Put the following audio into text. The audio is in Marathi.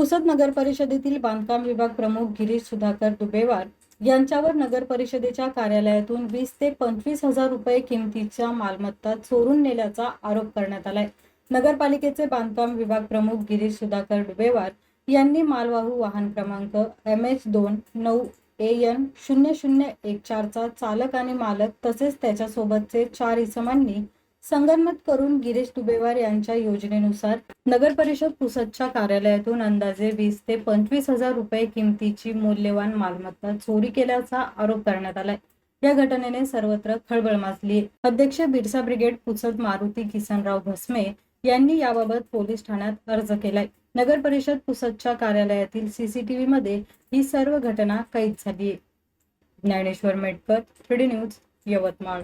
पुसद नगर परिषदेतील बांधकाम विभाग प्रमुख गिरीश सुधाकर दुबेवार यांच्यावर नगर परिषदेच्या कार्यालयातून वीस ते पंचवीस हजार रुपये किमतीच्या मालमत्ता चोरून नेल्याचा आरोप करण्यात आलाय. नगरपालिकेचे बांधकाम विभाग प्रमुख गिरीश सुधाकर डुबेवार यांनी मालवाहू वाहन क्रमांक एम एच दोन नऊ ए एन शून्य शून्य एक चारचा चालक आणि मालक तसेच त्याच्यासोबतचे चार इसमांनी संगनमत करून गिरीश दुबेवार यांच्या योजनेनुसार नगर परिषद पुसदच्या कार्यालयातून अंदाजे वीस ते पंचवीस हजार रुपये किमतीची मौल्यवान मालमत्ता चोरी केल्याचा आरोप करण्यात आलाय. या घटनेने सर्वत्र खळबळ माजली अध्यक्ष बिरसा ब्रिगेड पुसद मारुती किसनराव भस्मे यांनी याबाबत पोलीस ठाण्यात अर्ज केलाय. नगर परिषद पुसदच्या कार्यालयातील सीसीटीव्ही मध्ये ही सर्व घटना कैद झाली ज्ञानेश्वर मेटकर थ्री न्यूज यवतमाळ.